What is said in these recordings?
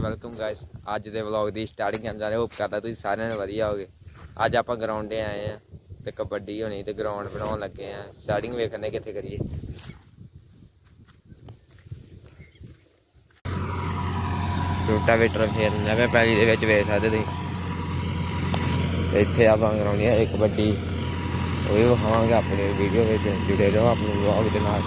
Welcome guys ਅੱਜ ਦੇ vlog ਦੀ starting ਕਰਨ ਜਾ ਰਹੇ ਹੋਪ ਕਰਦਾ ਤੁਸੀਂ ਸਾਰਿਆਂ ਨੇ ਵਧੀਆ ਹੋਗੇ। ਅੱਜ ਆਪਾਂ ਗਰਾਊਂਡੇ ਆਏ ਆ ਤੇ ਕਬੱਡੀ ਹੋਣੀ ਤੇ ਗਰਾਊਂਡ ਬਣਾਉਣ ਲੱਗੇ ਆ। ਸਟਾਰਟਿੰਗ ਵੇਖਣ ਕਿੱਥੇ ਕਰੀਏ। ਰੋਟਾਵੇਟਰ ਫੇਰ ਨਵੇਂ ਪੈਲੀ ਦੇ ਵਿੱਚ ਵੇਖ ਸਕਦੇ ਤੁਸੀਂ। ਇੱਥੇ ਆਪਾਂ ਗਰਾਉਂਡੀ ਆ ਕਬੱਡੀ। ਉਹ ਵੀ ਵਿਖਾਵਾਂਗੇ ਆਪਣੇ ਵੀਡੀਓ ਵਿੱਚ। ਜੁੜੇ ਰਹੋ ਆਪਣੇ ਵਲੌਗ ਦੇ ਨਾਲ।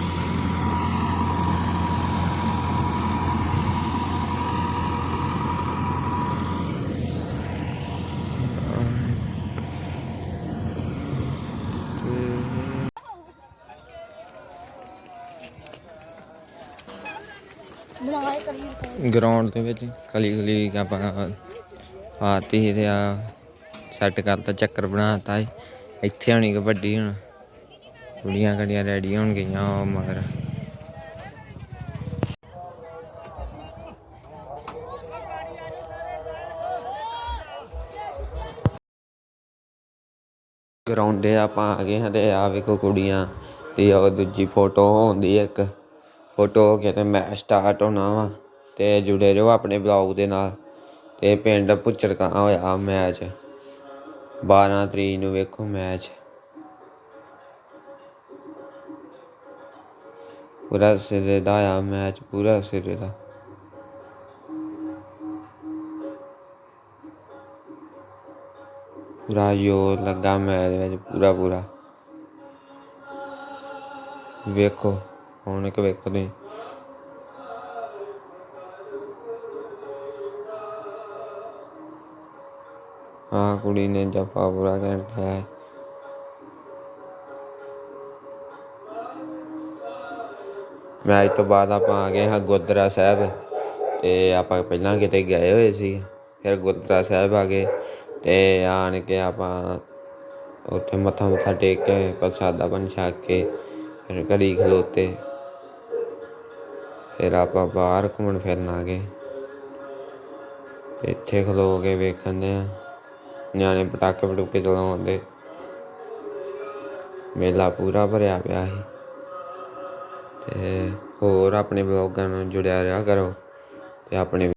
ਬਣਾਏ ਕਰੀ ਗਰਾਊਂਡ ਦੇ ਵਿੱਚ ਖਲੀ ਖਲੀ ਆਪਾਂ ਪਾਤੀ ਤੇ ਆ ਸੈੱਟ ਕਰਤਾ, ਚੱਕਰ ਬਣਾਤਾ ਏ ਇੱਥੇ ਹੋਣੀ ਕਬੱਡੀ ਹੁਣ। ਕੁੜੀਆਂ ਕੜੀਆਂ ਰੈਡੀ ਹੋਣ ਗਈਆਂ ਉਹ ਮਗਰ। ਗਰਾਊਂਡੇ ਆਪਾਂ ਆ ਗਏ ਹਾਂ ਤੇ ਆ ਵੇਖੋ ਕੁੜੀਆਂ ਤੇ ਉਹ ਦੂਜੀ ਫੋਟੋ ਹੁੰਦੀ ਇੱਕ। ਫੋਟੋ ਹੋ ਕੇ ਤੇ ਮੈਚ ਸਟਾਰਟ ਹੋਣਾ ਵਾ ਤੇ ਜੁੜੇ ਰਹੋ ਆਪਣੇ ਬਲੌਗ ਦੇ ਨਾਲ ਤੇ ਪਿੰਡ ਪੁੱਚਰਕਾ ਹੋਇਆ ਮੈਚ 12 ਤਰੀਕ ਨੂੰ ਵੇਖੋ ਮੈਚ ਪੂਰਾ ਸਿਰੇ ਦਾ ਆ ਮੈਚ ਪੂਰਾ ਸਿਰੇ ਦਾ ਪੂਰਾ ਜੋਰ ਲੱਗਾ ਮੈਚ ਵਿੱਚ ਪੂਰਾ ਪੂਰਾ ਵੇਖੋ। ਹੁਣ ਇੱਕ ਵੇਖੋ ਤੁਸੀਂ। ਹਾਂ ਕੁੜੀ ਨੇ ਜਫਾ ਪੂਰਾ ਕਰਤਾ ਹੈ। ਮੈਚ ਤੋਂ ਬਾਅਦ ਆਪਾਂ ਆ ਗਏ ਹਾਂ ਗੁਰਦੁਆਰਾ ਸਾਹਿਬ ਤੇ ਆਪਾਂ ਪਹਿਲਾਂ ਕਿਤੇ ਗਏ ਹੋਏ ਸੀ, ਫਿਰ ਗੁਰਦੁਆਰਾ ਸਾਹਿਬ ਆ ਗਏ ਤੇ ਆਣ ਕੇ ਆਪਾਂ ਉੱਥੇ ਮੱਥਾ ਮੁੱਥਾ ਟੇਕ ਕੇ ਪ੍ਰਸਾਦਾ ਪਾਣੀ ਛਕ ਕੇ ਫਿਰ ਘੜੀ ਖਲੋਤੇ। ਫਿਰ ਆਪਾਂ ਬਾਹਰ ਘੁੰਮਣ ਫਿਰਨ ਆ ਗਏ। ਇੱਥੇ ਖਲੋ ਕੇ ਵੇਖਣ ਦੇ ਆ। ਨਿਆਣੇ ਪਟਾਕੇ ਪਟੂਕੇ ਚਲਾਉਂਦੇ। ਮੇਲਾ ਪੂਰਾ ਭਰਿਆ ਪਿਆ ਸੀ। ਤੇ ਹੋਰ ਆਪਣੇ ਬਲੌਗਾਂ ਨੂੰ ਜੁੜਿਆ ਰਿਹਾ ਕਰੋ ਤੇ ਆਪਣੇ